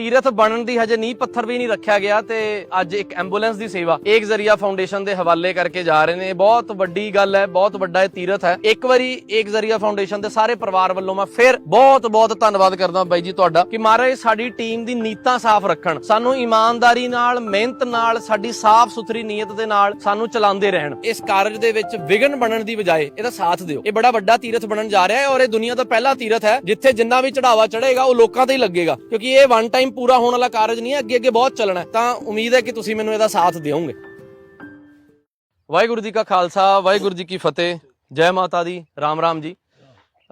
ਤੀਰਥ ਬਣਨ ਦੀ ਹਜੇ ਨੀਂਹ ਪੱਥਰ ਵੀ ਨਹੀਂ ਰੱਖਿਆ ਗਿਆ ਤੇ ਅੱਜ ਇੱਕ ਐਂਬੂਲੈਂਸ ਦੀ ਸੇਵਾ ਏਕ ਜ਼ਰੀਆ ਫਾਊਂਡੇਸ਼ਨ ਦੇ ਹਵਾਲੇ ਕਰਕੇ ਜਾ ਰਹੇ ਨੇ। ਬਹੁਤ ਵੱਡੀ ਗੱਲ ਹੈ, ਬਹੁਤ ਵੱਡਾ ਇਹ ਤੀਰਥ ਹੈ। ਇੱਕ ਵਾਰੀ ਏਕ ਜ਼ਰੀਆ ਫਾਊਂਡੇਸ਼ਨ ਦੇ ਸਾਰੇ ਪਰਿਵਾਰ ਵੱਲੋਂ ਮੈਂ ਫਿਰ ਬਹੁਤ ਬਹੁਤ ਧੰਨਵਾਦ ਕਰਦਾ ਬਾਈ ਜੀ ਤੁਹਾਡਾ ਕਿ ਮਹਾਰਾਜ ਸਾਡੀ ਟੀਮ ਦੀ ਨੀਤਾਂ ਸਾਫ਼ ਰੱਖਣ, ਸਾਨੂੰ ਇਮਾਨਦਾਰੀ ਨਾਲ, ਮਿਹਨਤ ਨਾਲ, ਸਾਡੀ ਸਾਫ਼ ਸੁਥਰੀ ਨੀਅਤ ਦੇ ਨਾਲ ਸਾਨੂੰ ਚਲਾਉਂਦੇ ਰਹਿਣ। ਇਸ ਕਾਰਜ ਦੇ ਵਿੱਚ ਵਿਗਨ ਬਣਨ ਦੀ ਬਜਾਏ ਇਹਦਾ ਸਾਥ ਦਿਓ। ਇਹ ਬੜਾ ਵੱਡਾ ਤੀਰਥ ਬਣਨ ਜਾ ਰਿਹਾ ਹੈ ਔਰ ਇਹ ਦੁਨੀਆ ਦਾ ਪਹਿਲਾ ਤੀਰਥ ਹੈ, ਜਿੱਥੇ ਜਿੰਨਾ ਵੀ ਚੜਾਵਾ ਚੜੇਗਾ ਉਹ ਲੋਕਾਂ ਤੇ ਹੀ ਲੱਗੇਗਾ, ਕਿਉਂਕਿ ਇਹ ਵਨ ਟਾਈਮ ਪੂਰਾ ਹੋਣ ਵਾਲਾ ਕਾਰਜ ਨਹੀਂ ਹੈ, ਅੱਗੇ ਅੱਗੇ ਬਹੁਤ ਚੱਲਣਾ ਤਾਂ ਉਮੀਦ ਹੈ ਕਿ ਤੁਸੀਂ ਮੈਨੂੰ ਇਹਦਾ ਸਾਥ ਦਿਓਗੇ। ਵਾਹਿਗੁਰੂ ਜੀ ਕਾ ਖਾਲਸਾ, ਵਾਹਿਗੁਰੂ ਜੀ ਕੀ ਫਤਿਹ। ਜੈ ਮਾਤਾ ਦੀ, ਰਾਮ ਰਾਮ ਜੀ।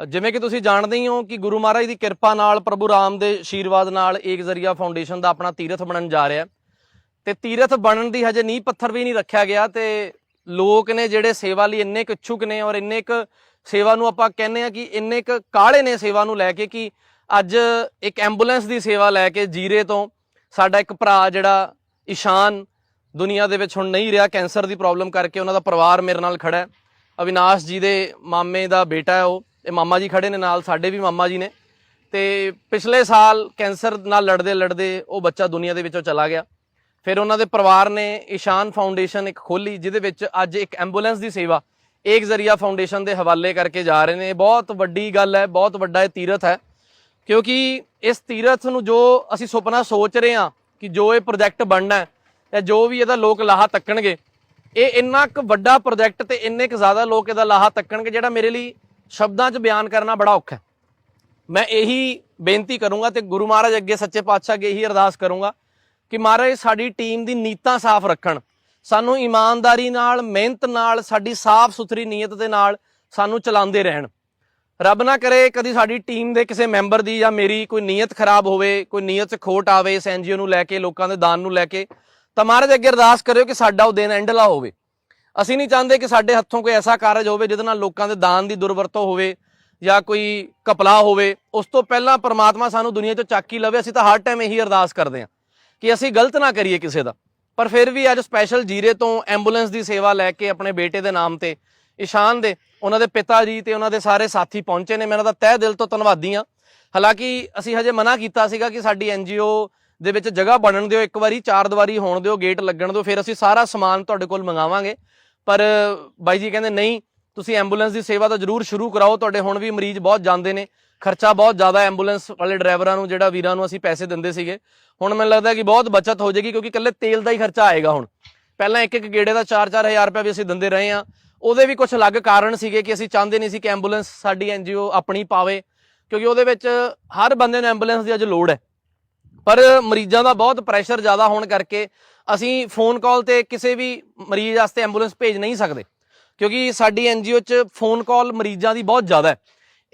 ਜਿਵੇਂ ਕਿ ਤੁਸੀਂ ਜਾਣਦੇ ਹੀ ਹੋ ਕਿ ਗੁਰੂ ਮਹਾਰਾਜ ਦੀ ਕਿਰਪਾ ਨਾਲ ਪ੍ਰਭੂ ਰਾਮ ਦੇ ਆਸ਼ੀਰਵਾਦ ਨਾਲ ਏਕ ਜ਼ਰੀਆ ਫਾਊਂਡੇਸ਼ਨ ਦਾ ਆਪਣਾ ਤੀਰਥ ਬਣਨ ਜਾ ਰਿਹਾ ਤੇ ਤੀਰਥ ਬਣਨ ਦੀ ਹਜੇ ਨੀਂਹ ਪੱਥਰ ਵੀ ਨਹੀਂ ਰੱਖਿਆ ਗਿਆ ਤੇ ਲੋਕ ਨੇ ਜਿਹੜੇ ਸੇਵਾ ਲਈ ਇੰਨੇ ਕੁ ਇੱਛੁਕ ਨੇ ਔਰ ਇੰਨੇ ਕੁ ਸੇਵਾ ਨੂੰ ਆਪਾਂ ਕਹਿੰਦੇ ਆ ਕਿ ਇੰਨੇ ਕੁ ਕਾਲੇ ਨੇ ਸੇਵਾ ਨੂੰ ਲੈ ਕੇ ਕਿ ਅੱਜ ਇੱਕ ਐਂਬੂਲੈਂਸ ਦੀ ਸੇਵਾ ਲੈ ਕੇ ਜੀਰੇ ਤੋਂ ਸਾਡਾ ਇੱਕ ਭਰਾ ਜਿਹੜਾ ਈਸ਼ਾਨ ਦੁਨੀਆ ਦੇ ਵਿੱਚ ਹੁਣ ਨਹੀਂ ਰਿਹਾ, ਕੈਂਸਰ ਦੀ ਪ੍ਰੋਬਲਮ ਕਰਕੇ ਉਹਨਾਂ ਦਾ ਪਰਿਵਾਰ ਮੇਰੇ ਨਾਲ ਖੜਾ ਹੈ। ਅਵਿਨਾਸ਼ ਜੀ ਦੇ ਮਾਮੇ ਦਾ ਬੇਟਾ ਹੈ ਉਹ, ਇਹ ਮਾਮਾ ਜੀ ਖੜੇ ਨੇ ਨਾਲ, ਸਾਡੇ ਵੀ ਮਾਮਾ ਜੀ ਨੇ। ਤੇ ਪਿਛਲੇ ਸਾਲ ਕੈਂਸਰ ਨਾਲ ਲੜਦੇ ਲੜਦੇ ਉਹ ਬੱਚਾ ਦੁਨੀਆ ਦੇ ਵਿੱਚੋਂ ਚਲਾ ਗਿਆ। ਫਿਰ ਉਹਨਾਂ ਦੇ ਪਰਿਵਾਰ ਨੇ ਈਸ਼ਾਨ ਫਾਊਂਡੇਸ਼ਨ ਇੱਕ ਖੋਲੀ ਜਿਹਦੇ ਵਿੱਚ ਅੱਜ ਇੱਕ ਐਂਬੂਲੈਂਸ ਦੀ ਸੇਵਾ ਏਕ ਜ਼ਰੀਆ ਫਾਊਂਡੇਸ਼ਨ ਦੇ ਹਵਾਲੇ ਕਰਕੇ ਜਾ ਰਹੇ ਨੇ। ਬਹੁਤ ਵੱਡੀ ਗੱਲ ਹੈ, ਬਹੁਤ ਵੱਡਾ ਇਹ ਤੀਰਥ ਹੈ। ਕਿਉਂਕਿ ਇਸ ਤੀਰਥ ਨੂੰ ਜੋ ਅਸੀਂ ਸੁਪਨਾ ਸੋਚ ਰਹੇ ਹਾਂ ਕਿ ਜੋ ਇਹ ਪ੍ਰੋਜੈਕਟ ਬਣਨਾ ਹੈ ਜੋ ਵੀ ਇਹਦਾ ਲੋਕ ਲਾਹਾ ਤੱਕਣਗੇ, ਇਹ ਇੰਨਾ ਕੁ ਵੱਡਾ ਪ੍ਰੋਜੈਕਟ ਤੇ ਇੰਨੇ ਕੁ ਜ਼ਿਆਦਾ ਲੋਕ ਇਹਦਾ ਲਾਹਾ ਤੱਕਣਗੇ ਜਿਹੜਾ ਮੇਰੇ ਲਈ ਸ਼ਬਦਾਂ 'ਚ ਬਿਆਨ ਕਰਨਾ ਬੜਾ ਔਖਾ ਹੈ। ਮੈਂ ਇਹੀ ਬੇਨਤੀ ਕਰੂੰਗਾ ਤੇ ਗੁਰੂ ਮਹਾਰਾਜ ਅੱਗੇ ਸੱਚੇ ਪਾਤਸ਼ਾਹ ਅੱਗੇ ਇਹੀ ਅਰਦਾਸ ਕਰੂੰਗਾ ਕਿ ਮਹਾਰਾਜ ਸਾਡੀ ਟੀਮ ਦੀ ਨੀਤਾਂ ਸਾਫ਼ ਰੱਖਣ, ਸਾਨੂੰ ਇਮਾਨਦਾਰੀ ਨਾਲ, ਮਿਹਨਤ ਨਾਲ, ਸਾਡੀ ਸਾਫ਼ ਸੁਥਰੀ ਨੀਅਤ ਦੇ ਨਾਲ ਸਾਨੂੰ ਚਲਾਉਂਦੇ ਰਹਿਣ। ਰੱਬ ਨਾ ਕਰੇ ਕਦੀ ਸਾਡੀ ਟੀਮ ਦੇ ਕਿਸੇ ਮੈਂਬਰ ਦੀ ਜਾਂ ਮੇਰੀ ਕੋਈ ਨੀਅਤ ਖਰਾਬ ਹੋਵੇ, ਕੋਈ ਨੀਅਤ 'ਚ ਖੋਟ ਆਵੇ ਇਸ ਐਨਜੀਓ ਨੂੰ ਲੈ ਕੇ, ਲੋਕਾਂ ਦੇ ਦਾਨ ਨੂੰ ਲੈ ਕੇ, ਤਾਂ ਮਹਾਰਾਜ ਅੱਗੇ ਅਰਦਾਸ ਕਰਿਓ ਕਿ ਸਾਡਾ ਉਹ ਦਿਨ ਐਂਡਲਾ ਹੋਵੇ। ਅਸੀਂ ਨਹੀਂ ਚਾਹੁੰਦੇ ਕਿ ਸਾਡੇ ਹੱਥੋਂ ਕੋਈ ਐਸਾ ਕਾਰਜ ਹੋਵੇ ਜਿਹਦੇ ਨਾਲ ਲੋਕਾਂ ਦੇ ਦਾਨ ਦੀ ਦੁਰਵਰਤੋਂ ਹੋਵੇ ਜਾਂ ਕੋਈ ਕਪਲਾ ਹੋਵੇ। ਉਸ ਤੋਂ ਪਹਿਲਾਂ ਪਰਮਾਤਮਾ ਸਾਨੂੰ ਦੁਨੀਆ 'ਚੋਂ ਚੱਕ ਹੀ ਲਵੇ, ਅਸੀਂ ਤਾਂ ਹਰ ਟਾਈਮ ਇਹੀ ਅਰਦਾਸ ਕਰਦੇ ਹਾਂ ਕਿ ਅਸੀਂ ਗਲਤ ਨਾ ਕਰੀਏ ਕਿਸੇ ਦਾ। ਪਰ ਫਿਰ ਵੀ ਅੱਜ ਸਪੈਸ਼ਲ ਜੀਰੇ ਤੋਂ ਐਂਬੂਲੈਂਸ ਦੀ ਸੇਵਾ ਲੈ ਕੇ ਆਪਣੇ ਬੇਟੇ ਦੇ ਨਾਮ ਤੇ ਇਸ਼ਾਨ ਦੇ ਉਹਨਾਂ ਦੇ ਪਿਤਾ ਜੀ ਤੇ ਉਹਨਾਂ ਦੇ ਸਾਰੇ ਸਾਥੀ ਪਹੁੰਚੇ ਨੇ। ਮੈਂ ਉਹਨਾਂ ਦਾ ਤਹਿ ਦਿਲ ਤੋਂ ਧੰਨਵਾਦੀ ਹਾਂ। ਹਾਲਾਂਕਿ ਅਸੀਂ ਹਜੇ ਮਨਾ ਕੀਤਾ ਸੀਗਾ ਕਿ ਸਾਡੀ ਐਨਜੀਓ ਦੇ ਵਿੱਚ ਜਗ੍ਹਾ ਬਣਨ ਦਿਓ, ਇੱਕ ਵਾਰੀ ਚਾਰ ਦੀਵਾਰੀ ਹੋਣ ਦਿਓ, ਗੇਟ ਲੱਗਣ ਦਿਓ, ਫਿਰ ਅਸੀਂ ਸਾਰਾ ਸਮਾਨ ਤੁਹਾਡੇ ਕੋਲ ਮੰਗਾਵਾਂਗੇ। ਪਰ ਬਾਈ ਜੀ ਕਹਿੰਦੇ, ਨਹੀਂ, ਤੁਸੀਂ ਐਂਬੂਲੈਂਸ ਦੀ ਸੇਵਾ ਤਾਂ ਜ਼ਰੂਰ ਸ਼ੁਰੂ ਕਰਾਓ। ਤੁਹਾਡੇ ਹੁਣ ਵੀ ਮਰੀਜ਼ ਬਹੁਤ ਜਾਂਦੇ ਨੇ। ਖਰਚਾ ਬਹੁਤ ਜ਼ਿਆਦਾ ਐਂਬੂਲੈਂਸ ਵਾਲੇ ਡਰਾਈਵਰਾਂ ਨੂੰ, ਜਿਹੜਾ ਵੀਰਾਂ ਨੂੰ ਅਸੀਂ ਪੈਸੇ ਦਿੰਦੇ ਸੀਗੇ। ਹੁਣ ਮੈਨੂੰ ਲੱਗਦਾ ਕਿ ਬਹੁਤ ਬਚਤ ਹੋ ਜਾਏਗੀ ਕਿਉਂਕਿ ਇਕੱਲੇ ਤੇਲ ਦਾ ਹੀ ਖਰਚਾ ਆਏਗਾ ਹੁਣ। ਪਹਿਲਾਂ ਇੱਕ ਇੱਕ ਗੇੜੇ ਦਾ 4-4000 ਰੁਪਏ ਵੀ ਅਸੀਂ ਦਿੰਦੇ ਰਹੇ ਆ ਉਹਦੇ ਵੀ ਕੁਝ ਅਲੱਗ ਕਾਰਨ ਸੀਗੇ ਕਿ ਅਸੀਂ ਚਾਹੁੰਦੇ ਨਹੀਂ ਸੀ ਕਿ ਐਂਬੂਲੈਂਸ ਸਾਡੀ ਐਨਜੀਓ ਆਪਣੀ ਪਾਵੇ, ਕਿਉਂਕਿ ਉਹਦੇ ਵਿੱਚ ਹਰ ਬੰਦੇ ਨੂੰ ਐਂਬੂਲੈਂਸ ਦੀ ਅੱਜ ਲੋੜ ਹੈ। ਪਰ ਮਰੀਜ਼ਾਂ ਦਾ ਬਹੁਤ ਪ੍ਰੈਸ਼ਰ ਜ਼ਿਆਦਾ ਹੋਣ ਕਰਕੇ ਅਸੀਂ ਫੋਨ ਕਾਲ ਤੇ ਕਿਸੇ ਵੀ ਮਰੀਜ਼ ਵਾਸਤੇ ਐਂਬੂਲੈਂਸ ਭੇਜ ਨਹੀਂ ਸਕਦੇ, ਕਿਉਂਕਿ ਸਾਡੀ ਐਨਜੀਓ 'ਚ ਫੋਨ ਕਾਲ ਮਰੀਜ਼ਾਂ ਦੀ ਬਹੁਤ ਜ਼ਿਆਦਾ ਹੈ।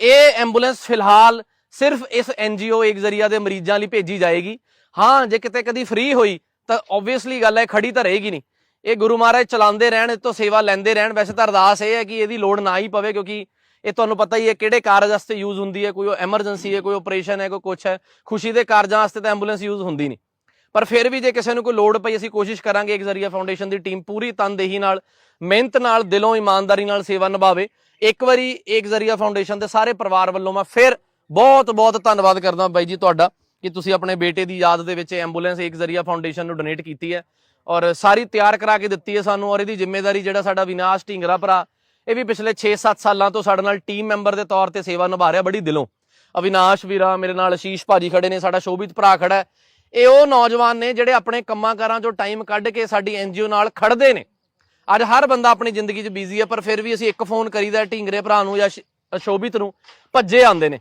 ਇਹ ਐਂਬੂਲੈਂਸ ਫਿਲਹਾਲ ਸਿਰਫ ਇਸ ਐਨਜੀਓ ਇੱਕ ਜ਼ਰੀਆ ਦੇ ਮਰੀਜ਼ਾਂ ਲਈ ਭੇਜੀ ਜਾਏਗੀ। ਹਾਂ, ਜੇ ਕਿਤੇ ਕਦੀ ਫ੍ਰੀ ਹੋਈ ਤਾਂ ਆਬਵੀਅਸਲੀ ਗੱਲ ਹੈ, ਖੜੀ ਤਾਂ ਰਹੇਗੀ ਨਹੀਂ। ਇਹ ਗੁਰੂ ਮਹਾਰਾਜ ਚਲਾਉਂਦੇ ਰਹਿਣ, ਇਹ ਤੋਂ ਸੇਵਾ ਲੈਂਦੇ ਰਹਿਣ। ਵੈਸੇ ਤਾਂ ਅਰਦਾਸ ਇਹ ਹੈ ਕਿ ਇਹਦੀ ਲੋੜ ਨਾ ਹੀ ਪਵੇ, ਕਿਉਂਕਿ ਇਹ ਤੁਹਾਨੂੰ ਪਤਾ ਹੀ ਹੈ ਕਿਹੜੇ ਕਾਰਜ ਵਾਸਤੇ ਯੂਜ਼ ਹੁੰਦੀ ਹੈ। ਕੋਈ ਐਮਰਜੈਂਸੀ ਹੈ, ਕੋਈ ਆਪਰੇਸ਼ਨ ਹੈ, ਕੋਈ ਕੁਛ ਹੈ। ਖੁਸ਼ੀ ਦੇ ਕਾਰਜਾਂ ਵਾਸਤੇ ਤਾਂ ਐਂਬੂਲੈਂਸ ਯੂਜ਼ ਹੁੰਦੀ ਨਹੀਂ। ਪਰ ਫਿਰ ਵੀ ਜੇ ਕਿਸੇ ਨੂੰ ਕੋਈ ਲੋੜ ਪਈ, ਅਸੀਂ ਕੋਸ਼ਿਸ਼ ਕਰਾਂਗੇ ਇੱਕ ਜ਼ਰੀਆ ਫਾਊਂਡੇਸ਼ਨ ਦੀ ਟੀਮ ਪੂਰੀ ਤਨਦੇਹੀ ਨਾਲ, ਮਿਹਨਤ ਨਾਲ, ਦਿਲੋਂ, ਇਮਾਨਦਾਰੀ ਨਾਲ ਸੇਵਾ ਨਿਭਾਵੇ। ਇੱਕ ਵਾਰੀ ਇੱਕ ਜ਼ਰੀਆ ਫਾਊਂਡੇਸ਼ਨ ਦੇ ਸਾਰੇ ਪਰਿਵਾਰ ਵੱਲੋਂ ਮੈਂ ਫਿਰ ਬਹੁਤ ਬਹੁਤ ਧੰਨਵਾਦ ਕਰਦਾ ਬਾਈ ਜੀ ਤੁਹਾਡਾ ਕਿ ਤੁਸੀਂ ਆਪਣੇ ਬੇਟੇ ਦੀ ਯਾਦ ਦੇ ਵਿੱਚ ਐਂਬੂਲੈਂਸ ਇੱਕ ਜ਼ਰੀਆ ਫਾਊਂਡੇਸ਼ਨ ਨੂੰ ਡੋਨੇਟ ਕੀਤੀ ਹੈ। ਔਰ ਸਾਰੀ ਤਿਆਰ ਕਰਾ ਕੇ ਦਿੱਤੀ ਹੈ ਸਾਨੂੰ ਔਰ ਇਹਦੀ ਜ਼ਿੰਮੇਵਾਰੀ ਜਿਹੜਾ ਸਾਡਾ ਵਿਨਾਸ਼ ਢਿੰਗਰਾ ਭਰਾ, ਇਹ ਵੀ ਪਿਛਲੇ 6-7 ਸਾਲਾਂ ਤੋਂ ਸਾਡੇ ਨਾਲ ਟੀਮ ਮੈਂਬਰ ਦੇ ਤੌਰ ਤੇ ਸੇਵਾ ਨਿਭਾ ਰਿਹਾ ਬੜੀ ਦਿਲੋਂ। ਅਵਿਨਾਸ਼ ਵੀਰਾ ਮੇਰੇ ਨਾਲ ਅਸ਼ੀਸ਼ ਭਾਜੀ ਖੜੇ ਨੇ, ਸਾਡਾ ਸ਼ੋਭਿਤ ਭਰਾ ਖੜਾ ਹੈ। ਇਹ ਉਹ ਨੌਜਵਾਨ ਨੇ ਜਿਹੜੇ ਆਪਣੇ ਕੰਮਾਂ ਕਾਰਾਂ ਚੋਂ ਟਾਈਮ ਕੱਢ ਕੇ ਸਾਡੀ ਐਨਜੀਓ ਨਾਲ ਖੜਦੇ ਨੇ। ਅੱਜ ਹਰ ਬੰਦਾ ਆਪਣੀ ਜ਼ਿੰਦਗੀ 'ਚ ਬਿਜ਼ੀ ਹੈ, ਪਰ ਫਿਰ ਵੀ ਅਸੀਂ ਇੱਕ ਫੋਨ ਕਰੀਦਾ ਢਿੰਗਰੇ ਭਰਾ ਨੂੰ ਜਾਂ ਸ਼ੋਭਿਤ ਨੂੰ, ਭੱਜੇ ਆਉਂਦੇ ਨੇ।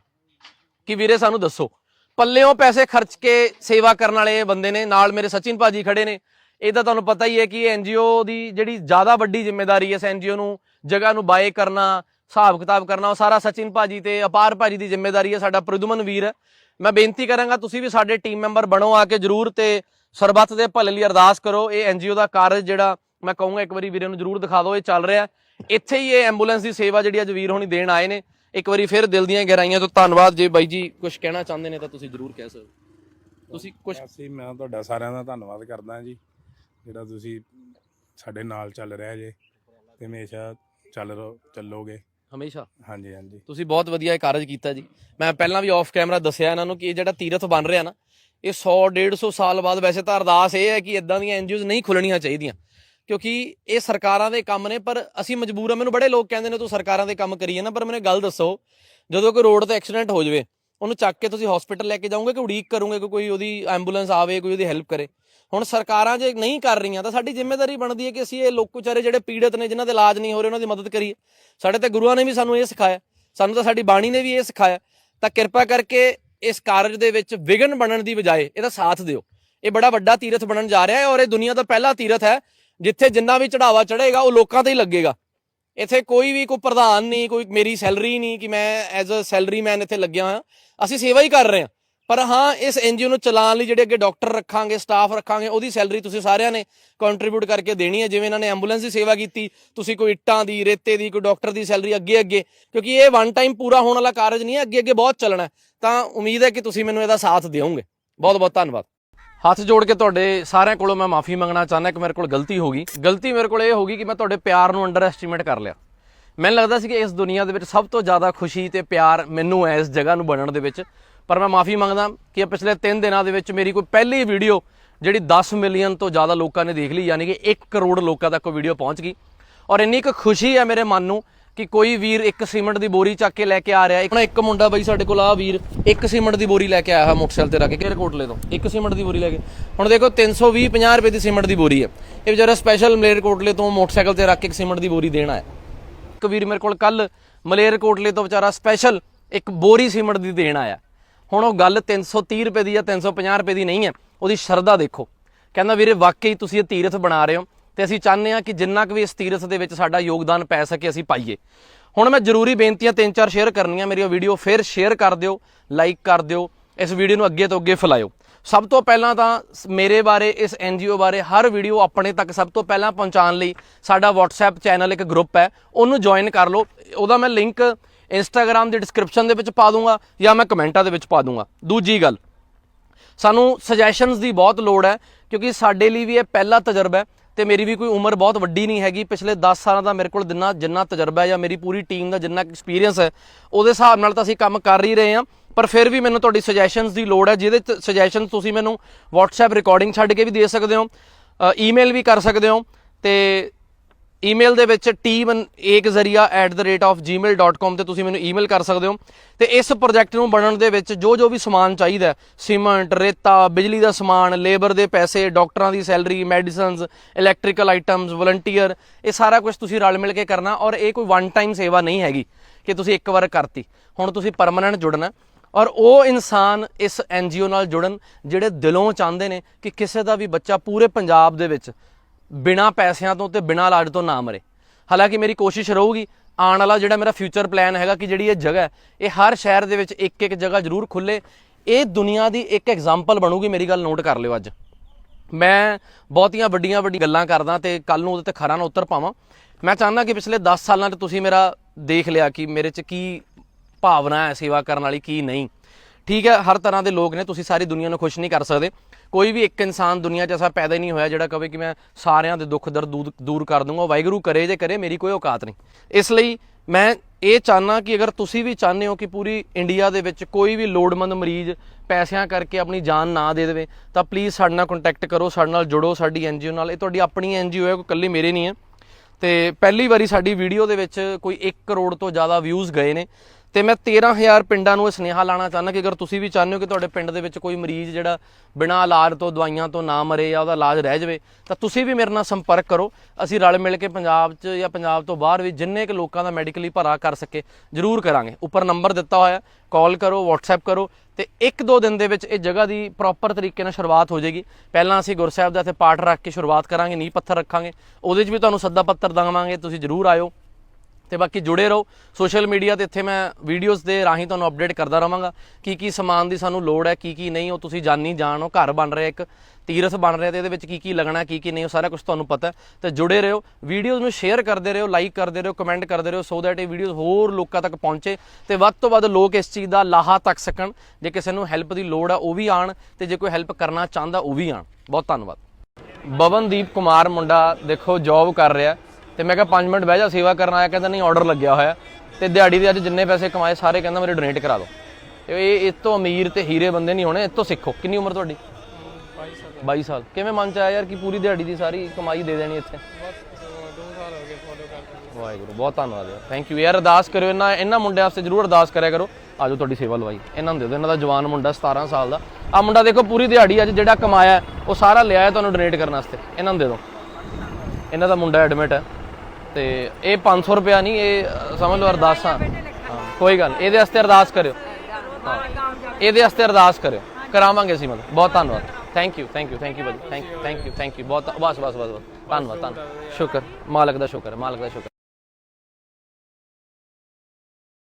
ਕਿ ਵੀਰੇ ਸਾਨੂੰ ਦੱਸੋ, ਪੱਲਿਓਂ ਪੈਸੇ ਖਰਚ ਕੇ ਸੇਵਾ ਕਰਨ ਵਾਲੇ ਬੰਦੇ ਨੇ, ਨਾਲ ਮੇਰੇ ਸਚਿਨ ਭਾਜੀ ਖੜੇ ਨੇ। ਇਹ ਤਾਂ ਤੁਹਾਨੂੰ ਪਤਾ ਹੀ ਹੈ ਕਿ ਐਨਜੀਓ ਦੀ ਜਿਹੜੀ ਜ਼ਿਆਦਾ ਵੱਡੀ ਜ਼ਿੰਮੇਵਾਰੀ ਹੈ ਇਸ ਐਨਜੀਓ ਨੂੰ, ਜਗ੍ਹਾ ਨੂੰ ਬਾਏ ਕਰਨਾ, ਹਿਸਾਬ ਕਿਤਾਬ ਕਰਨਾ, ਉਹ ਸਾਰਾ ਸਚਿਨ ਭਾਜੀ ਤੇ ਅਪਾਰ ਭਾਜੀ ਦੀ ਜ਼ਿੰਮੇਵਾਰੀ ਹੈ, ਸਾਡਾ ਪ੍ਰਦੁਮਨ ਵੀਰ। ਮੈਂ ਬੇਨਤੀ ਕਰਾਂਗਾ, ਤੁਸੀਂ ਵੀ ਸਾਡੇ ਟੀਮ ਮੈਂਬਰ ਬਣੋ ਆ ਕੇ ਜਰੂਰ ਤੇ ਸਰਬੱਤ ਦੇ ਭਲੇ ਲਈ ਅਰਦਾਸ ਕਰੋ। ਇਹ ਐਨਜੀਓ ਦਾ ਕਾਰਜ ਜਿਹੜਾ ਮੈਂ ਕਹੂੰਗਾ, ਇੱਕ ਵਾਰੀ ਵੀਰੇ ਨੂੰ ਜਰੂਰ ਦਿਖਾ ਦਿਓ, ਇਹ ਚੱਲ ਰਿਹਾ। ਇੱਥੇ ਹੀ ਇਹ ਐਂਬੂਲੈਂਸ ਦੀ ਸੇਵਾ ਜਿਹੜੀ ਅੱਜ ਵੀਰ ਹੋਣੀ ਦੇਣ ਆਏ ਨੇ। ਇੱਕ ਵਾਰੀ ਫਿਰ ਦਿਲ ਦੀਆਂ ਗਹਿਰਾਈਆਂ ਤੋਂ ਧੰਨਵਾਦ। ਜੇ ਬਾਈ ਜੀ ਕੁਝ ਕਹਿਣਾ ਚਾਹੁੰਦੇ ਨੇ ਤਾਂ ਤੁਸੀਂ ਜਰੂਰ ਕਹਿ ਸਕਦੇ ਤੁਸੀਂ ਕੁਝ ਅਸੀਂ, ਮੈਂ ਤੁਹਾਡਾ ਸਾਰਿਆਂ ਦਾ ਧੰਨਵਾਦ ਕਰਦਾ ਜੀ। ਜਿਹੜਾ ਤੁਸੀਂ ਸਾਡੇ ਨਾਲ ਚੱਲ ਰਿਹਾ ਜੇ ਤੇ ਹਮੇਸ਼ਾ ਚੱਲ ਰਹੋ ਚੱਲੋਗੇ। ਹਮੇਸ਼ਾ? ਹਾਂਜੀ ਹਾਂਜੀ। ਤੁਸੀਂ ਬਹੁਤ ਵਧੀਆ ਇਹ ਕਾਰਜ ਕੀਤਾ ਜੀ। ਮੈਂ ਪਹਿਲਾਂ ਵੀ ਆਫ ਕੈਮਰਾ ਦੱਸਿਆ ਇਹਨਾਂ ਨੂੰ ਕਿ ਇਹ ਜਿਹੜਾ ਤੀਰਥ ਬਣ ਰਿਹਾ ਨਾ ਇਹ 100 150 ਸਾਲ ਬਾਅਦ ਵੈਸੇ ਤਾਂ ਅਰਦਾਸ ਇਹ ਹੈ ਕਿ ਇਦਾਂ ਦੀਆਂ ਐਨਜੀਓਜ਼ ਨਹੀਂ ਖੁੱਲਣੀਆਂ ਚਾਹੀਦੀਆਂ। ਕਿਉਂਕਿ ਇਹ ਸਰਕਾਰਾਂ ਦੇ ਕੰਮ ਨੇ ਪਰ ਅਸੀਂ ਮਜਬੂਰ ਆ। ਮੈਨੂੰ ਬੜੇ ਲੋਕ ਕਹਿੰਦੇ ਨੇ ਤੂੰ ਸਰਕਾਰਾਂ ਦੇ ਕੰਮ ਕਰੀ ਨਾ ਪਰ ਮੈਨੂੰ ਗੱਲ ਦੱਸੋ ਜਦੋਂ ਕੋਈ ਰੋਡ ਤੇ ਐਕਸੀਡੈਂਟ ਹੋ ਜਾਵੇ ਉਹਨੂੰ ਚੱਕ ਕੇ ਤੁਸੀਂ ਹਸਪੀਟਲ ਲੈ ਕੇ ਜਾਓਗੇ ਕਿ ਉਡੀਕ ਕਰੋਗੇ ਕਿ ਕੋਈ ਉਹਦੀ ਐਂਬੂਲੈਂਸ ਆਵੇ, ਕੋਈ ਉਹਦੀ ਹੈਲਪ ਕਰੇ। ਹੁਣ ਸਰਕਾਰਾਂ ਜੇ ਨਹੀਂ ਕਰ ਰਹੀਆਂ ਤਾਂ ਸਾਡੀ ਜ਼ਿੰਮੇਵਾਰੀ ਬਣਦੀ ਹੈ ਕਿ ਅਸੀਂ ਇਹ ਲੋਕ ਵਿਚਾਰੇ ਜਿਹੜੇ ਪੀੜਤ ਨੇ, ਜਿਨ੍ਹਾਂ ਦੇ ਇਲਾਜ ਨਹੀਂ ਹੋ ਰਹੇ, ਉਹਨਾਂ ਦੀ ਮਦਦ ਕਰੀਏ। ਸਾਡੇ ਤੇ ਗੁਰੂਆਂ ਨੇ ਵੀ ਸਾਨੂੰ ਇਹ ਸਿਖਾਇਆ। ਸਾਨੂੰ ਤਾਂ ਸਾਡੀ ਬਾਣੀ ਨੇ ਵੀ ਇਹ ਸਿਖਾਇਆ। ਤਾਂ ਕਿਰਪਾ ਕਰਕੇ ਇਸ ਕਾਰਜ ਦੇ ਵਿੱਚ ਵਿਗਨ ਬਣਨ ਦੀ ਬਜਾਏ ਇਹਦਾ ਸਾਥ ਦਿਓ। ਇਹ ਬੜਾ ਵੱਡਾ ਤੀਰਥ ਬਣਨ ਜਾ ਰਿਹਾ ਹੈ ਔਰ ਇਹ ਦੁਨੀਆ ਦਾ ਪਹਿਲਾ ਤੀਰਥ ਹੈ, ਜਿੱਥੇ ਜਿੰਨਾ ਵੀ ਚੜਾਵਾ ਚੜੇਗਾ ਉਹ ਲੋਕਾਂ ਤੇ ਹੀ ਲੱਗੇਗਾ। ਇੱਥੇ ਕੋਈ ਵੀ ਕੋਈ ਪ੍ਰਧਾਨ ਨਹੀਂ, ਕੋਈ ਮੇਰੀ ਸੈਲਰੀ ਨਹੀਂ ਕਿ ਮੈਂ ਐਜ਼ ਅ ਸੈਲਰੀ ਮੈਨ ਇੱਥੇ ਲੱਗਿਆ ਹਾਂ ਅਸੀਂ ਸੇਵਾ ਹੀ ਕਰ ਰਹੇ ਹਾਂ। ਪਰ ਹਾਂ, ਇਸ ਐਨਜੀਓ ਨੂੰ ਚਲਾਉਣ ਲਈ ਜਿਹੜੇ ਅੱਗੇ ਡਾਕਟਰ ਰੱਖਾਂਗੇ ਸਟਾਫ ਰੱਖਾਂਗੇ, ਉਹਦੀ ਸੈਲਰੀ ਤੁਸੀਂ ਸਾਰਿਆਂ ਨੇ ਕੰਟਰੀਬਿਊਟ ਕਰਕੇ ਦੇਣੀ ਹੈ। ਜਿਵੇਂ ਇਹਨਾਂ ਨੇ ਐਂਬੂਲੈਂਸ ਦੀ ਸੇਵਾ ਕੀਤੀ, ਤੁਸੀਂ ਕੋਈ ਇੱਟਾਂ ਦੀ, ਰੇਤੇ ਦੀ, ਕੋਈ ਡਾਕਟਰ ਦੀ ਸੈਲਰੀ ਅੱਗੇ ਅੱਗੇ, ਕਿਉਂਕਿ ਇਹ ਵਨ ਟਾਈਮ ਪੂਰਾ ਹੋਣ ਵਾਲਾ ਕਾਰਜ ਨਹੀਂ ਹੈ, ਅੱਗੇ ਅੱਗੇ ਬਹੁਤ ਚੱਲਣਾ ਤਾਂ ਉਮੀਦ ਹੈ ਕਿ ਤੁਸੀਂ ਮੈਨੂੰ ਇਹਦਾ ਸਾਥ ਦਿਓਗੇ। ਬਹੁਤ ਬਹੁਤ ਧੰਨਵਾਦ। ਹੱਥ ਜੋੜ ਕੇ ਤੁਹਾਡੇ ਸਾਰਿਆਂ ਕੋਲੋਂ ਮੈਂ ਮਾਫੀ ਮੰਗਣਾ ਚਾਹੁੰਦਾ ਕਿ ਮੇਰੇ ਕੋਲ ਗਲਤੀ ਹੋ ਗਈ। ਗਲਤੀ ਮੇਰੇ ਕੋਲ ਇਹ ਹੋ ਗਈ ਕਿ ਮੈਂ ਤੁਹਾਡੇ ਪਿਆਰ ਨੂੰ ਅੰਡਰ ਐਸਟੀਮੇਟ ਕਰ ਲਿਆ। ਮੈਨੂੰ ਲੱਗਦਾ ਸੀ ਕਿ ਇਸ ਦੁਨੀਆ ਦੇ ਵਿੱਚ ਸਭ ਤੋਂ ਜ਼ਿਆਦਾ ਖੁਸ਼ੀ ਤੇ ਪਿਆਰ ਮੈਨੂੰ ਹੈ ਇਸ ਜਗ੍ਹਾ ਨੂੰ ਬਣਨ ਦੇ ਵਿੱਚ। ਪਰ ਮੈਂ ਮਾਫੀ ਮੰਗਦਾ ਕਿ ਪਿਛਲੇ 3 ਦਿਨਾਂ ਦੇ ਵਿੱਚ ਮੇਰੀ ਕੋਈ ਪਹਿਲੀ ਵੀਡੀਓ ਜਿਹੜੀ 10 ਮਿਲੀਅਨ ਤੋਂ ਜ਼ਿਆਦਾ ਲੋਕਾਂ ਨੇ ਦੇਖ ਲਈ, ਯਾਨੀ ਕਿ 1 ਕਰੋੜ ਲੋਕਾਂ ਤੱਕ ਉਹ ਵੀਡੀਓ ਪਹੁੰਚ ਗਈ। ਔਰ ਇੰਨੀ ਕੁ ਖੁਸ਼ੀ ਹੈ ਮੇਰੇ ਮਨ ਨੂੰ ਕਿ ਕੋਈ ਵੀਰ ਇੱਕ ਸੀਮੈਂਟ ਦੀ ਬੋਰੀ ਚੱਕ ਕੇ ਲੈ ਕੇ ਆ ਰਿਹਾ। ਇੱਕ ਨਾ ਇੱਕ ਮੁੰਡਾ ਬਈ ਸਾਡੇ ਕੋਲ ਆ ਵੀਰ, ਇੱਕ ਸੀਮੈਂਟ ਦੀ ਬੋਰੀ ਲੈ ਕੇ ਆਇਆ ਹੈ ਮੋਟਰਸਾਈਕਲ ਤੇ ਰੱਖ ਕੇ। ਕਿਹੜੇ ਤੋਂ? ਇੱਕ ਸੀਮੈਂਟ ਦੀ ਬੋਰੀ ਲੈ ਕੇ। ਹੁਣ ਦੇਖੋ 320 50 ਰੁਪਏ ਦੀ ਸੀਮੈਂਟ ਦੀ ਬੋਰੀ ਹੈ। ਇਹ ਵਿਚਾਰਾ ਸਪੈਸ਼ਲ ਮਲੇਰਕੋਟਲੇ ਤੋਂ ਮੋਟਰਸਾਈਕਲ ਤੇ ਰੱਖ ਕੇ ਇੱਕ ਸੀਮੈਂਟ ਦੀ ਬੋਰੀ ਦੇਣ ਆਇਆ। ਇੱਕ ਵੀਰ ਮੇਰੇ ਕੋਲ ਕੱਲ ਮਲੇਰਕੋਟਲੇ ਤੋਂ ਵਿਚਾਰਾ ਸਪੈਸ਼ਲ ਇੱਕ ਬੋਰੀ ਸੀਮੈਂਟ ਦੀ ਦੇਣ ਆਇਆ। ਹੁਣ ਉਹ ਗੱਲ 330 ਰੁਪਏ ਦੀ ਜਾਂ 350 ਰੁਪਏ ਦੀ ਨਹੀਂ ਹੈ, ਉਹਦੀ ਸ਼ਰਧਾ ਦੇਖੋ। ਕਹਿੰਦਾ, ਵੀਰੇ, ਵਾਕਈ ਤੁਸੀਂ ਇਹ ਤੀਰਥ ਬਣਾ ਰਹੇ ਹੋ। ਤੇ ਅਸੀਂ ਚਾਹੁੰਦੇ ਹਾਂ ਕਿ ਜਿੰਨਾ ਕੁ ਵੀ ਇਸ ਤੀਰਥ ਦੇ ਵਿੱਚ ਸਾਡਾ ਯੋਗਦਾਨ ਪੈ ਸਕੇ, ਅਸੀਂ ਪਾਈਏ। ਹੁਣ ਮੈਂ ਜ਼ਰੂਰੀ ਬੇਨਤੀਆਂ ਤਿੰਨ ਚਾਰ ਸ਼ੇਅਰ ਕਰਨੀਆਂ, ਮੇਰੀ ਵੀਡੀਓ ਫਿਰ ਸ਼ੇਅਰ ਕਰ ਦਿਓ ਲਾਈਕ ਕਰ ਦਿਓ, ਇਸ ਵੀਡੀਓ ਨੂੰ ਅੱਗੇ ਤੋਂ ਅੱਗੇ ਫੈਲਾਇਓ। ਸਭ ਤੋਂ ਪਹਿਲਾਂ ਤਾਂ ਮੇਰੇ ਬਾਰੇ, ਇਸ ਐਨਜੀਓ ਬਾਰੇ ਹਰ ਵੀਡੀਓ ਆਪਣੇ ਤੱਕ ਸਭ ਤੋਂ ਪਹਿਲਾਂ ਪਹੁੰਚਾਉਣ ਲਈ ਸਾਡਾ WhatsApp ਚੈਨਲ ਇੱਕ ਗਰੁੱਪ ਹੈ, ਉਹਨੂੰ ਜੁਆਇਨ ਕਰ ਲਓ। ਉਹਦਾ ਮੈਂ ਲਿੰਕ ਇੰਸਟਾਗ੍ਰam ਦੀ ਡਿਸਕ੍ਰਿਪਸ਼ਨ ਦੇ ਵਿੱਚ ਪਾ ਦੂੰਗਾ ਜਾਂ ਮੈਂ ਕਮੈਂਟਾਂ ਦੇ ਵਿੱਚ ਪਾ ਦੂੰਗਾ। ਦੂਜੀ ਗੱਲ, ਸਾਨੂੰ ਸੁਜੈਸ਼ਨਸ ਦੀ ਬਹੁਤ ਲੋੜ ਹੈ, ਕਿਉਂਕਿ ਸਾਡੇ ਲਈ ਵੀ ਇਹ ਪਹਿਲਾ ਤਜਰਬਾ ਹੈ। ਤੇ ਮੇਰੀ ਵੀ ਕੋਈ ਉਮਰ ਬਹੁਤ ਵੱਡੀ ਨਹੀਂ ਹੈਗੀ। ਪਿਛਲੇ 10 ਸਾਲਾਂ ਦਾ ਮੇਰੇ ਕੋਲ ਜਿੰਨਾ ਜਿੰਨਾ ਤਜਰਬਾ ਹੈ ਜਾਂ ਮੇਰੀ ਪੂਰੀ ਟੀਮ ਦਾ ਜਿੰਨਾ ਐਕਸਪੀਰੀਅੰਸ ਹੈ, ਉਹਦੇ ਹਿਸਾਬ ਨਾਲ ਤਾਂ ਅਸੀਂ ਕੰਮ ਕਰ ਹੀ ਰਹੇ ਹਾਂ। ਪਰ ਫਿਰ ਵੀ ਮੈਨੂੰ ਤੁਹਾਡੀ ਸੁਜੈਸ਼ਨਸ ਦੀ ਲੋੜ ਹੈ, ਜਿਹਦੇ ਚ ਸੁਜੈਸ਼ਨ ਤੁਸੀਂ ਮੈਨੂੰ WhatsApp ਰਿਕਾਰਡਿੰਗ ਛੱਡ ਕੇ ਵੀ ਦੇ ਸਕਦੇ ਹੋ ਈਮੇਲ ਵੀ ਕਰ ਸਕਦੇ ਹੋ, ਤੇ ਈਮੇਲ ਦੇ ਵਿੱਚ team1ekzaria@gmail.com ਤੇ ਤੁਸੀਂ ਮੈਨੂੰ ਈਮੇਲ ਕਰ ਸਕਦੇ ਹੋ। ਤੇ ਇਸ ਪ੍ਰੋਜੈਕਟ ਨੂੰ ਬਣਨ ਦੇ ਵਿੱਚ ਜੋ ਜੋ ਵੀ ਸਮਾਨ ਚਾਹੀਦਾ ਸੀਮੈਂਟ ਰੇਤਾ, ਬਿਜਲੀ ਦਾ ਸਮਾਨ ਲੇਬਰ ਦੇ ਪੈਸੇ ਡਾਕਟਰਾਂ ਦੀ salary medicines electrical items volunteer ਇਹ ਸਾਰਾ ਕੁਝ ਤੁਸੀਂ ਰਲ ਮਿਲ ਕੇ ਕਰਨਾ ਔਰ ਇਹ ਕੋਈ ਵਨ ਟਾਈਮ ਸੇਵਾ ਨਹੀਂ ਹੈਗੀ ਕਿ ਤੁਸੀਂ ਇੱਕ ਵਾਰ ਕਰਤੀ। ਹੁਣ ਤੁਸੀਂ ਪਰਮਨੈਂਟ ਜੁੜਨਾ ਔਰ ਉਹ ਇਨਸਾਨ ਇਸ ਐਨਜੀਓ ਨਾਲ ਜੁੜਨ ਜਿਹੜੇ ਦਿਲੋਂ ਚਾਹੁੰਦੇ ਨੇ ਕਿ ਕਿਸੇ ਦਾ ਵੀ ਬੱਚਾ ਪੂਰੇ ਪੰਜਾਬ ਦੇ ਵਿੱਚ ਬਿਨਾ ਪੈਸਿਆਂ ਤੋਂ ਤੇ ਬਿਨਾ ਇਲਾਜ ਤੋਂ ਨਾ ਮਰੇ। ਹਾਲਾਂਕਿ ਮੇਰੀ ਕੋਸ਼ਿਸ਼ ਰਹੂਗੀ, ਆਉਣ ਵਾਲਾ ਜਿਹੜਾ ਮੇਰਾ ਫਿਊਚਰ ਪਲਾਨ ਹੈਗਾ ਕਿ ਜਿਹੜੀ ਇਹ ਜਗ੍ਹਾ ਇਹ ਹਰ ਸ਼ਹਿਰ ਦੇ ਵਿੱਚ ਇੱਕ ਇੱਕ ਜਗ੍ਹਾ ਜ਼ਰੂਰ ਖੁੱਲੇ। ਇਹ ਦੁਨੀਆ ਦੀ ਇੱਕ ਐਗਜ਼ਾਮਪਲ ਬਣੂਗੀ, ਮੇਰੀ ਗੱਲ ਨੋਟ ਕਰ ਲਿਓ ਅੱਜ। ਮੈਂ ਬਹੁਤੀਆਂ ਵੱਡੀਆਂ ਵੱਡੀ ਗੱਲਾਂ ਕਰਦਾ ਤੇ ਕੱਲ ਨੂੰ ਉਹਦੇ ਤੇ ਖਰਾ ਨਾ ਉਤਰ ਪਾਵਾਂ। ਮੈਂ ਚਾਹੁੰਦਾ ਕਿ ਪਿਛਲੇ 10 ਸਾਲਾਂ 'ਚ ਤੁਸੀਂ ਮੇਰਾ ਦੇਖ ਲਿਆ ਕਿ ਮੇਰੇ 'ਚ ਕੀ ਭਾਵਨਾ ਹੈ ਸੇਵਾ ਕਰਨ ਵਾਲੀ, ਕੀ ਨਹੀਂ। ਠੀਕ ਹੈ, ਹਰ ਤਰ੍ਹਾਂ ਦੇ ਲੋਕ ਨੇ, ਤੁਸੀਂ ਸਾਰੀ ਦੁਨੀਆ ਨੂੰ ਖੁਸ਼ ਨਹੀਂ ਕਰ ਸਕਦੇ। ਕੋਈ ਵੀ ਇੱਕ ਇਨਸਾਨ ਦੁਨੀਆ 'ਚ ਐਸਾ ਪੈਦਾ ਹੀ ਨਹੀਂ ਹੋਇਆ ਜਿਹੜਾ ਕਵੇ ਕਿ ਮੈਂ ਸਾਰਿਆਂ ਦੇ ਦੁੱਖ ਦਰਦ ਦੂਰ- ਦੂਰ ਕਰ ਦੂੰਗਾ ਵਾਹਿਗੁਰੂ ਕਰੇ ਜੇ ਕਰੇ, ਮੇਰੀ ਕੋਈ ਔਕਾਤ ਨਹੀਂ। ਇਸ ਲਈ ਮੈਂ ਇਹ ਚਾਹਨਾ ਕਿ ਅਗਰ ਤੁਸੀਂ ਵੀ ਚਾਹੁੰਦੇ ਹੋ ਕਿ ਪੂਰੀ ਇੰਡੀਆ ਦੇ ਵਿੱਚ ਕੋਈ ਵੀ ਲੋੜਮੰਦ ਮਰੀਜ਼ ਪੈਸਿਆਂ ਕਰਕੇ ਆਪਣੀ ਜਾਨ ਨਾ ਦੇ ਦੇਵੇ, ਤਾਂ ਪਲੀਜ਼ ਸਾਡੇ ਨਾਲ ਕੰਟੈਕਟ ਕਰੋ, ਸਾਡੇ ਨਾਲ ਜੁੜੋ, ਸਾਡੀ ਐਨਜੀਓ ਨਾਲ। ਇਹ ਤੁਹਾਡੀ ਆਪਣੀ ਐਨਜੀਓ ਹੈ ਕੋਈ ਇਕੱਲੀ ਮੇਰੇ ਨਹੀਂ ਹੈ। ਤੇ ਪਹਿਲੀ ਵਾਰੀ ਸਾਡੀ ਵੀਡੀਓ ਦੇ ਵਿੱਚ ਕੋਈ 1 ਕਰੋੜ ਤੋਂ ਜ਼ਿਆਦਾ ਵਿਊਜ਼ ਗਏ ਨੇ। ਤੇ ਮੈਂ 13000 ਪਿੰਡਾਂ ਨੂੰ ਇਹ ਸੁਨੇਹਾ ਲਾਣਾ ਚਾਹੁੰਦਾ ਕਿ ਅਗਰ ਤੁਸੀਂ ਵੀ ਚਾਹੁੰਦੇ ਹੋ ਕਿ ਤੁਹਾਡੇ ਪਿੰਡ ਦੇ ਵਿੱਚ ਕੋਈ ਮਰੀਜ਼ ਜਿਹੜਾ ਬਿਨਾਂ ਇਲਾਜ ਤੋਂ, ਦਵਾਈਆਂ ਤੋਂ ਨਾ ਮਰੇ ਜਾਂ ਉਹਦਾ ਇਲਾਜ ਰਹਿ ਜਾਵੇ, ਤਾਂ ਤੁਸੀਂ ਵੀ ਮੇਰੇ ਨਾਲ ਸੰਪਰਕ ਕਰੋ। ਅਸੀਂ ਰਲ ਮਿਲ ਕੇ ਪੰਜਾਬ 'ਚ ਜਾਂ ਪੰਜਾਬ ਤੋਂ ਬਾਹਰ ਵੀ ਜਿੰਨੇ ਕੁ ਲੋਕਾਂ ਦਾ ਮੈਡੀਕਲੀ ਭਰਾ ਕਰ ਸਕੇ, ਜ਼ਰੂਰ ਕਰਾਂਗੇ। ਉੱਪਰ ਨੰਬਰ ਦਿੱਤਾ ਹੋਇਆ ਕਾਲ ਕਰੋ, WhatsApp ਕਰੋ ਤੇ ਇੱਕ ਦੋ ਦਿਨ ਦੇ ਵਿੱਚ ਇਹ ਜਗ੍ਹਾ ਦੀ ਪ੍ਰੋਪਰ ਤਰੀਕੇ ਨਾਲ ਸ਼ੁਰੂਆਤ ਹੋ ਜਾਏਗੀ। ਪਹਿਲਾਂ ਅਸੀਂ ਗੁਰਸਾਹਿਬ ਦਾ ਇੱਥੇ ਪਾਠ ਰੱਖ ਕੇ ਸ਼ੁਰੂਆਤ ਕਰਾਂਗੇ, ਨੀਂਹ ਪੱਥਰ ਰੱਖਾਂਗੇ, ਉਹਦੇ 'ਚ ਵੀ ਤੁਹਾਨੂੰ ਸੱਦਾ ਪੱਤਰ ਦੇਵਾਂਗੇ, ਤੁਸੀਂ ਜ਼ਰੂਰ ਆਇਓ। ਤੇ ਬਾਕੀ ਜੁੜੇ ਰਹੋ। ਸੋਸ਼ਲ ਮੀਡੀਆ ਤੇ ਇੱਥੇ ਮੈਂ ਵੀਡੀਓਜ਼ ਦੇ ਰਾਹੀਂ ਤੁਹਾਨੂੰ ਅਪਡੇਟ ਕਰਦਾ ਰਹਾਂਗਾ ਕੀ ਕੀ ਸਮਾਨ ਦੀ ਸਾਨੂੰ ਲੋੜ ਹੈ, ਕੀ ਕੀ ਨਹੀਂ, ਉਹ ਤੁਸੀਂ ਜਾਣੀ ਜਾਣੋ ਘਰ ਬਣ ਰਿਹਾ, ਇੱਕ ਤੀਰਥ ਬਣ ਰਿਹਾ ਤੇ ਇਹਦੇ ਵਿੱਚ ਕੀ ਕੀ ਲੱਗਣਾ, ਕੀ ਕੀ ਨਹੀਂ, ਉਹ ਸਾਰਾ ਕੁਝ ਤੁਹਾਨੂੰ ਪਤਾ ਹੈ। ਤੇ ਜੁੜੇ ਰਹੋ ਵੀਡੀਓਜ਼ ਨੂੰ ਸ਼ੇਅਰ ਕਰਦੇ ਰਹੋ ਲਾਈਕ ਕਰਦੇ ਰਹੋ ਕਮੈਂਟ ਕਰਦੇ ਰਹੋ ਸੋ ਦੈਟ ਇਹ ਵੀਡੀਓਜ਼ ਹੋਰ ਲੋਕਾਂ ਤੱਕ ਪਹੁੰਚੇ ਤੇ ਵੱਧ ਤੋਂ ਵੱਧ ਲੋਕ ਇਸ ਚੀਜ਼ ਦਾ ਲਾਹਾ ਤੱਕ ਸਕਣ। ਜੇ ਕਿਸੇ ਨੂੰ ਹੈਲਪ ਦੀ ਲੋੜ ਆ, ਉਹ ਵੀ ਆਣ ਤੇ ਜੇ ਕੋਈ ਹੈਲਪ ਕਰਨਾ ਚਾਹੁੰਦਾ, ਉਹ ਵੀ ਆਣ। ਬਹੁਤ ਧੰਨਵਾਦ। ਬਵਨਦੀਪ ਕੁਮਾਰ ਮੁੰਡਾ ਦੇਖੋ ਜੌਬ ਕਰ ਰਿਹਾ। ਤੇ ਮੈਂ ਕਿਹਾ 5 ਮਿੰਟ ਬਹਿ ਜਾ, ਸੇਵਾ ਕਰਨ ਆਇਆ, ਕਹਿੰਦਾ ਨਹੀਂ ਆਰਡਰ ਲੱਗਿਆ ਹੋਇਆ। ਤੇ ਦਿਹਾੜੀ ਦੇ ਅੱਜ ਜਿੰਨੇ ਪੈਸੇ ਕਮਾਏ, ਸਾਰੇ ਕਹਿੰਦਾ ਮੇਰੇ ਡੋਨੇਟ ਕਰਾ ਦਿਓ ਇਹ ਇਸ ਤੋਂ ਅਮੀਰ ਤੇ ਹੀਰੇ ਬੰਦੇ ਨਹੀਂ ਹੋਣੇ ਇਹ ਤੋਂ ਸਿੱਖੋ। ਕਿੰਨੀ ਉਮਰ ਤੁਹਾਡੀ? 22 ਸਾਲ। ਕਿਵੇਂ ਮਨ ਚ ਆਇਆ ਯਾਰ ਕਿ ਪੂਰੀ ਦਿਹਾੜੀ ਦੀ ਸਾਰੀ ਕਮਾਈ ਦੇ ਦੇਣੀ ਇੱਥੇ? ਵਾਹਿਗੁਰੂ, ਬਹੁਤ ਧੰਨਵਾਦ ਯਾਰ। ਥੈਂਕ ਯੂ ਯਾਰ, ਅਰਦਾਸ ਕਰਿਓ ਇਹਨਾਂ ਇਹਨਾਂ ਮੁੰਡਿਆਂ ਵਾਸਤੇ ਜਰੂਰ ਅਰਦਾਸ ਕਰਿਆ ਕਰੋ। ਆਜੋ, ਤੁਹਾਡੀ ਸੇਵਾ ਲਵਾਈ। ਇਹਨਾਂ ਨੂੰ ਦੇ ਦਿਓ। ਇਹਨਾਂ ਦਾ ਜਵਾਨ ਮੁੰਡਾ 17 ਸਾਲ ਦਾ। ਆ ਮੁੰਡਾ ਦੇਖੋ, ਪੂਰੀ ਦਿਹਾੜੀ ਅੱਜ ਜਿਹੜਾ ਕਮਾਇਆ, ਉਹ ਸਾਰਾ ਲਿਆ ਤੁਹਾਨੂੰ ਡੋਨੇਟ ਕਰਨ ਵਾਸਤੇ। ਇਹਨਾਂ ਨੂੰ ਦੇ ਦਿਓ। ਇਹਨਾਂ ਦਾ ਮੁੰਡਾ ਐਡਮਿਟ ਹੈ। ਤੇ ਇਹ 500 ਰੁਪਿਆ ਨਹੀਂ ਇਹ ਅ, ਸਮਝ ਲਓ ਅਰਦਾਸਾਂ ਹਾਂ ਕੋਈ ਗੱਲ ਨੀ, ਇਹਦੇ ਵਾਸਤੇ ਅਰਦਾਸ ਕਰਿਓ। ਹਾਂ ਇਹਦੇ ਵਾਸਤੇ ਅਰਦਾਸ ਕਰਿਓ। ਕਰਾਵਾਂਗੇ ਅਸੀਂ ਮਤਲਬ। ਬਹੁਤ ਧੰਨਵਾਦ। Thank you thank you thank you ਭਾਜੀ thank you thank you thank you ਬਹੁਤ ਬਸ ਬਸ ਬਸ ਬਸ। ਧੰਨਵਾਦ ਧੰਨਵਾਦ। ਸ਼ੁਕਰ। ਮਾਲਕ ਦਾ ਸ਼ੁਕਰ ਹੈ, ਮਾਲਕ ਦਾ ਸ਼ੁਕਰ।